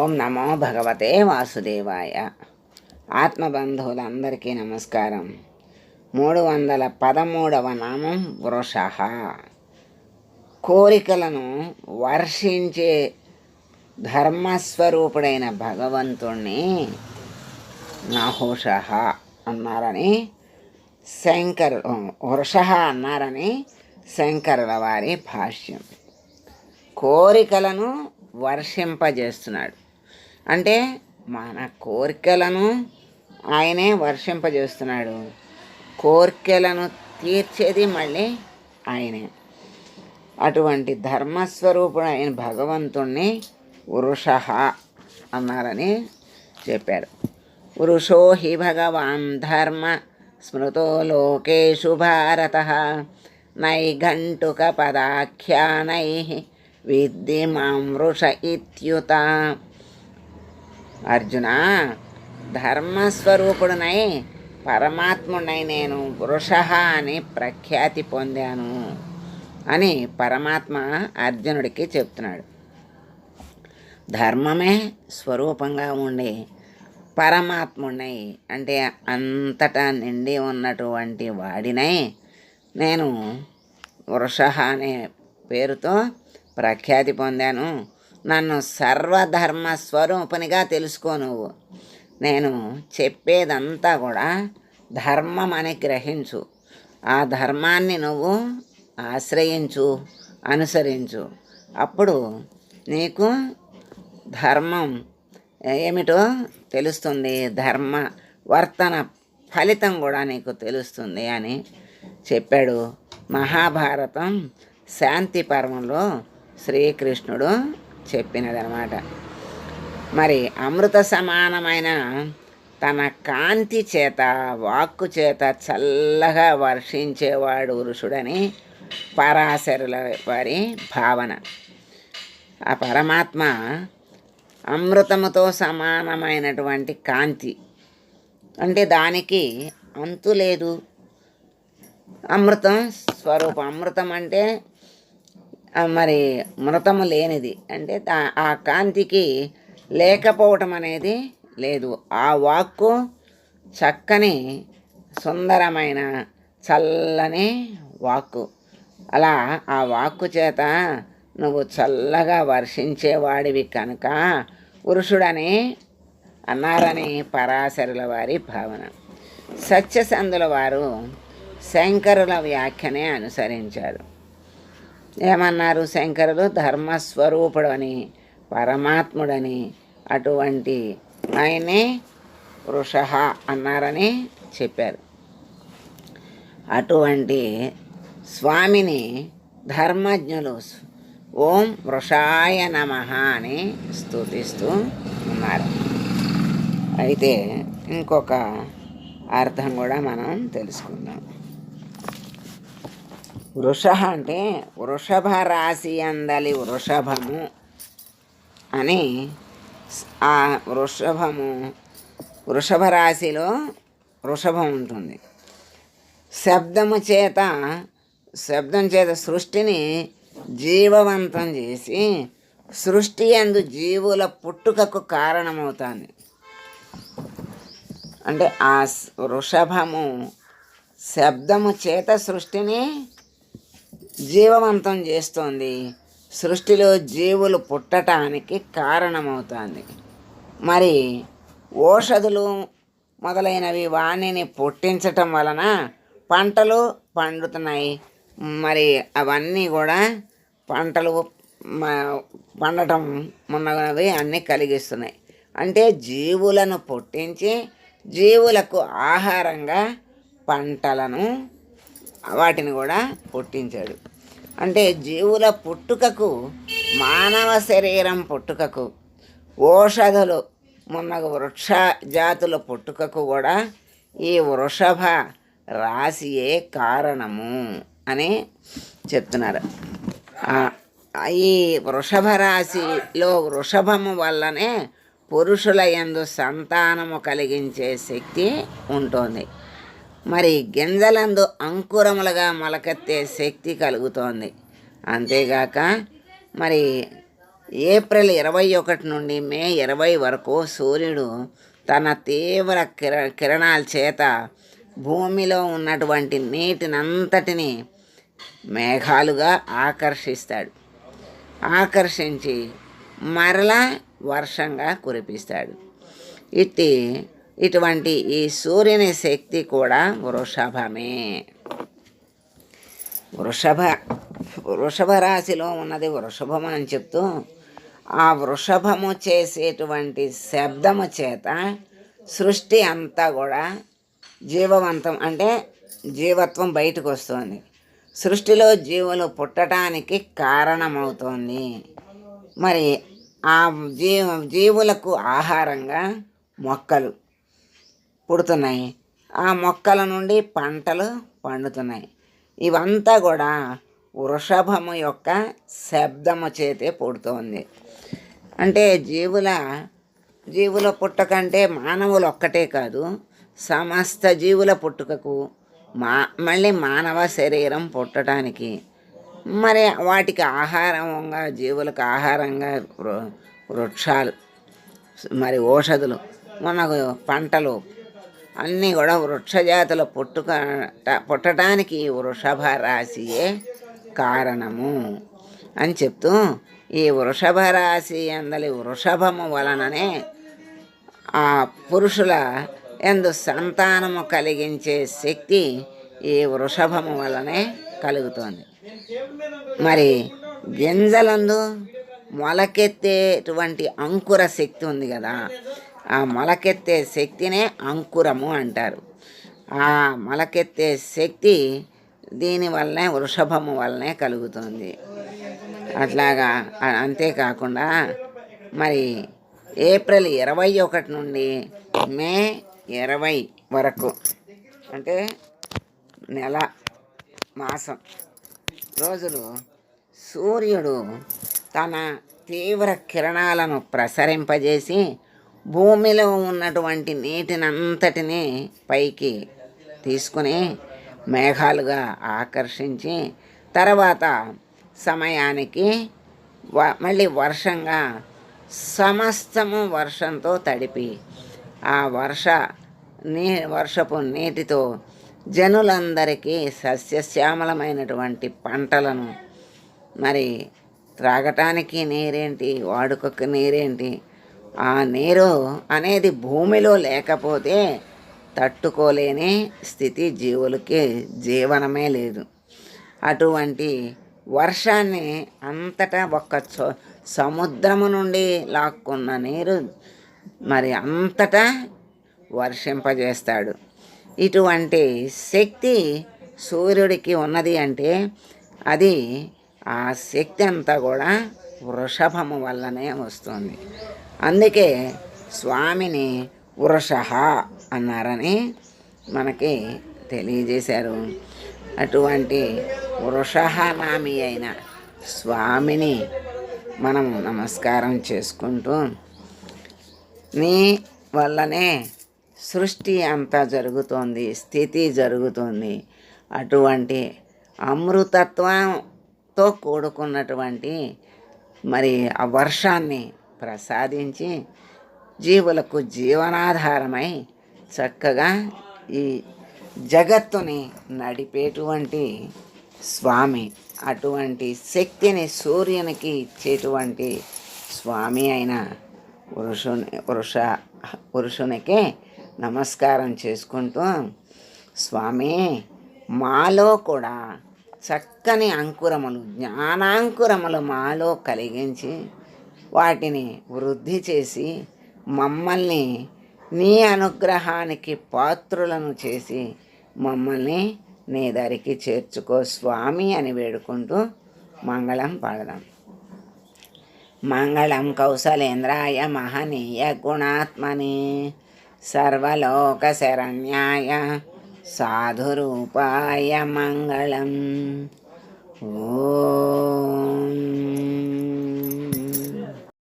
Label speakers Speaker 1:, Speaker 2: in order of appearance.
Speaker 1: ఓం నమో భగవతే వాసుదేవాయ. ఆత్మబంధువులందరికీ నమస్కారం. మూడు వందల పదమూడవ నామం వృష కోరికలను వర్షించే ధర్మస్వరూపుడైన భగవంతుణ్ణి నహుష అన్నారని శంకర్ వృష అన్నారని శంకరుల వారి భాష్యం. కోరికలను వర్షింపజేస్తున్నాడు. అంటే మన కోరికలను ఆయనే వర్షింపజేస్తున్నాడు. కోరికలను తీర్చేది మళ్ళీ ఆయనే. అటువంటి ధర్మస్వరూపుడు భగవంతుణ్ణి వృష అన్నారని చెప్పారు వృషో హి భగవాన్ ధర్మ స్మృతో లోకేషు భారత నైఘంటుక పదాఖ్యానై విద్ది మాం వృష ఇత్యుత అర్జున ధర్మస్వరూపుడునై పరమాత్ముడై నేను పురుష అని ప్రఖ్యాతి పొందాను అని పరమాత్మ అర్జునుడికి చెప్తున్నాడు. ధర్మమే స్వరూపంగా ఉండి పరమాత్ముడై అంటే అంతటా నిండి ఉన్నటువంటి వాడినై నేను వృష అనే పేరుతో ప్రఖ్యాతి పొందాను. నన్ను సర్వధర్మ స్వరూపునిగా తెలుసుకో నువ్వు. నేను చెప్పేదంతా కూడా ధర్మం అని గ్రహించు. ఆ ధర్మాన్ని నువ్వు ఆశ్రయించు అనుసరించు. అప్పుడు నీకు ధర్మం ఏమిటో తెలుస్తుంది. ధర్మ వర్తన ఫలితం కూడా నీకు తెలుస్తుంది అని చెప్పాడు మహాభారతం శాంతి పర్వంలో శ్రీకృష్ణుడు. చెప్పినదనమాట. మరి అమృత సమానమైన తన కాంతి చేత వాక్కు చేత చల్లగా వర్షించేవాడు ఋషుడని పరాశరుల వారి భావన. ఆ పరమాత్మ అమృతముతో సమానమైనటువంటి కాంతి. అంటే దానికి అంతు లేదు. అమృతం స్వరూపం. అమృతం అంటే మరి మృతము లేనిది. అంటే ఆ కాంతికి లేకపోవటం అనేది లేదు. ఆ వాక్కు చక్కని సుందరమైన చల్లని వాక్కు. అలా ఆ వాక్కు చేత నువ్వు చల్లగా వర్షించేవాడివి కనుక పురుషుడని అన్నారని పరాశరుల వారి భావన. సత్యసంధుల వారు శంకరుల వ్యాఖ్యనే అనుసరించారు. ఏమన్నారు శంకరులు? ధర్మస్వరూపుడు అని పరమాత్ముడని అటువంటి ఆయనే వృష అన్నారని చెప్పారు. అటువంటి స్వామిని ధర్మజ్ఞులు ఓం వృషాయ నమ అని స్థుతిస్తూ ఉన్నారు. అయితే ఇంకొక అర్థం కూడా మనం తెలుసుకుందాం. వృష అంటే వృషభ రాశి అందలి వృషభము అని ఆ వృషభము వృషభ రాశిలో వృషభం ఉంటుంది. శబ్దము చేత శబ్దం చేత సృష్టిని జీవవంతం చేసి సృష్టి అందు జీవుల పుట్టుకకు కారణమవుతుంది. అంటే ఆ వృషభము శబ్దము చేత సృష్టిని జీవవంతం చేస్తోంది. సృష్టిలో జీవులు పుట్టటానికి కారణమవుతుంది. మరి ఓషధులు మొదలైనవి వాణిని పుట్టించటం వలన పంటలు పండుతున్నాయి. మరి అవన్నీ కూడా పంటలు పండటం మొన్నవి అన్నీ కలిగిస్తున్నాయి. అంటే జీవులను పుట్టించి జీవులకు ఆహారంగా పంటలను వాటిని కూడా పుట్టించాడు. అంటే జీవుల పుట్టుకకు మానవ శరీరం పుట్టుకకు ఓషధులు మొన్నగు వృక్ష జాతుల పుట్టుకకు కూడా ఈ వృషభ రాశియే కారణము అని చెప్తున్నారు. ఈ వృషభ రాశిలో వృషభము వల్లనే పురుషుల యందు సంతానము కలిగించే శక్తి ఉంటుంది. మరి గింజలందు అంకురములుగా మొలకెత్తే శక్తి కలుగుతోంది. అంతేగాక మరి ఏప్రిల్ ఇరవై ఒకటి నుండి మే ఇరవై వరకు సూర్యుడు తన తీవ్ర కిర కిరణాల చేత భూమిలో ఉన్నటువంటి నీటినంతటిని మేఘాలుగా ఆకర్షిస్తాడు. ఆకర్షించి మరలా వర్షంగా కురిపిస్తాడు. ఇట్టి ఇటువంటి ఈ సూర్యుని శక్తి కూడా వృషభమే. వృషభ వృషభ రాశిలో ఉన్నది వృషభం అని చెప్తూ ఆ వృషభము చేసేటువంటి శబ్దము చేత సృష్టి అంతా కూడా జీవవంతం అంటే జీవత్వం బయటకు వస్తుంది. సృష్టిలో జీవులు పుట్టడానికి కారణమవుతోంది. మరి ఆ జీ జీవులకు ఆహారంగా మొక్కలు పుడుతున్నాయి. ఆ మొక్కల నుండి పంటలు పండుతున్నాయి. ఇవంతా కూడా వృషభము యొక్క శబ్దము చేతే పుడుతోంది. అంటే జీవుల జీవుల పుట్టకంటే మానవులు ఒక్కటే కాదు సమస్త జీవుల పుట్టుకకు మా మళ్ళీ మానవ శరీరం పుట్టడానికి మరి వాటికి ఆహారంగా జీవులకు ఆహారంగా వృ- వృక్షాలు మరి ఔషధులు మనకు పంటలు అన్నీ కూడా వృక్షజాతుల పుట్టుక పుట్టడానికి వృషభ రాశియే కారణము అని చెప్తూ ఈ వృషభ రాశి అందలి వృషభము వలననే ఆ పురుషుల ఎందు సంతానము కలిగించే శక్తి ఈ వృషభము వలనే కలుగుతోంది. మరి గింజలందు మొలకెత్తేటువంటి అంకుర శక్తి ఉంది కదా ఆ మొలకెత్తే శక్తినే అంకురము అంటారు. ఆ మొలకెత్తే శక్తి దీనివల్లనే వృషభము వల్లనే కలుగుతుంది. అట్లాగా అంతేకాకుండా మరి ఏప్రిల్ ఇరవై ఒకటి నుండి మే ఇరవై వరకు అంటే నెల మాసం రోజులు సూర్యుడు తన తీవ్ర కిరణాలను ప్రసరింపజేసి భూమిలో ఉన్నటువంటి నీటినంతటిని పైకి తీసుకుని మేఘాలుగా ఆకర్షించి తర్వాత సమయానికి వ మళ్ళీ వర్షంగా సమస్తము వర్షంతో తడిపి ఆ వర్ష నీ వర్షపు నీటితో జనులందరికీ సస్యశ్యామలమైనటువంటి పంటలను మరి త్రాగటానికి నీరేంటి వాడుకకు నీరేంటి ఆ నీరు అనేది భూమిలో లేకపోతే తట్టుకోలేని స్థితి జీవులకి జీవనమే లేదు. అటువంటి వర్షాన్ని అంతటా ఒక్క సముద్రము నుండి లాక్కున్న నీరు మరి అంతటా వర్షింపజేస్తాడు. ఇటువంటి శక్తి సూర్యుడికి ఉన్నది అంటే అది ఆ శక్తి అంతా కూడా వృషభము వల్లనే వస్తుంది. అందుకే స్వామిని వృషహ అన్నారని మనకి తెలియజేశారు. అటువంటి వృషహనామి అయిన స్వామిని మనం నమస్కారం చేసుకుంటూ నీ వల్లనే సృష్టి అంతా జరుగుతోంది స్థితి జరుగుతుంది. అటువంటి అమృతత్వంతో కూడుకున్నటువంటి మరి ఆ వర్షాన్ని ప్రసాదించి జీవులకు జీవనాధారమై చక్కగా ఈ జగత్తుని నడిపేటువంటి స్వామి అటువంటి శక్తిని సూర్యునికి ఇచ్చేటువంటి స్వామి అయిన పురుషుని పురుష పురుషునికి నమస్కారం చేసుకుంటూ స్వామి మాలో కూడా చక్కని అంకురములు జ్ఞానాంకురములు మాలో కలిగించి వాటిని వృద్ధి చేసి మమ్మల్ని నీ అనుగ్రహానికి పాత్రులను చేసి మమ్మల్ని నీ దరికి చేర్చుకో స్వామి అని వేడుకుంటూ మంగళం పాడదాం. మంగళం కౌశలేంద్రాయ మహనీయ గుణాత్మని సర్వలోక శరణ్యాయ సాధురూపాయ మంగళం ఓ